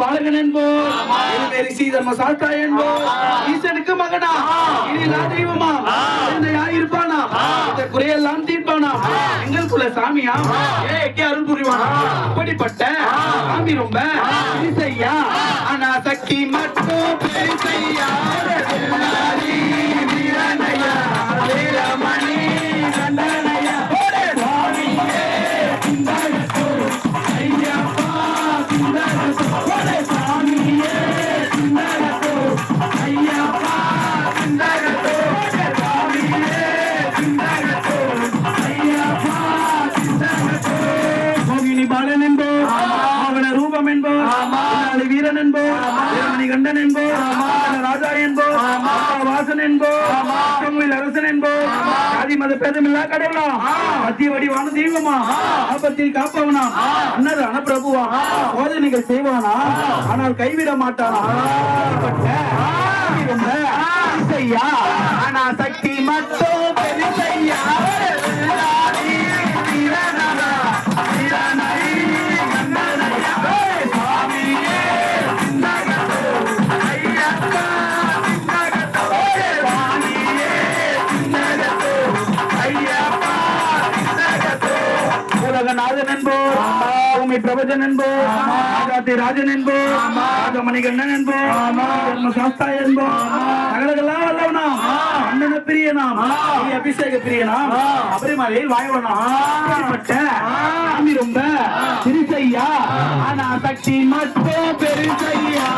பாலகன் சாஸ்தா ஈசனுக்கு மகனா. இனிலா தெய்வமா இருப்பானா இந்த குறையெல்லாம் தீர்ப்பானா. எங்கள் குல சாமியா? ஏக்கே அருள் புரிவானா? அப்படிப்பட்ட சாமி ரொம்ப பெரிசையா ஆனா சக்தி மட்டும் வீரன் என்போர் கண்டன் என்போர் ராஜா என்போர் வாசன் என்போர் தமிழ் அரசன் என்போர் ஜாதி மத பேதமில்லா கடவுளா? மத்திய வடிவான தெய்வமா? ஆபத்தில் காப்பவனா? அன்னதான பிரபுவா? சோதனைகள் செய்வானா? ஆனால் கைவிட மாட்டானா? ஆனா சக்தி மட்டும் உலகநாதன் என்போர் பூமி பிரபஞ்சன் என்போர் ராஜாத்தி ராஜன் என்போர் ராஜமணிகண்ணன் என்போ சாஸ்தா என்போம் நகரங்கள்லாம் வல்லவனா அண்ணன பிரியனாம் அபிஷேக பிரியனாம் அபரிமலையில் வாயவனாம் ரொம்ப பெருசையா ஆனா சக்தி மட்டும் பெருசையா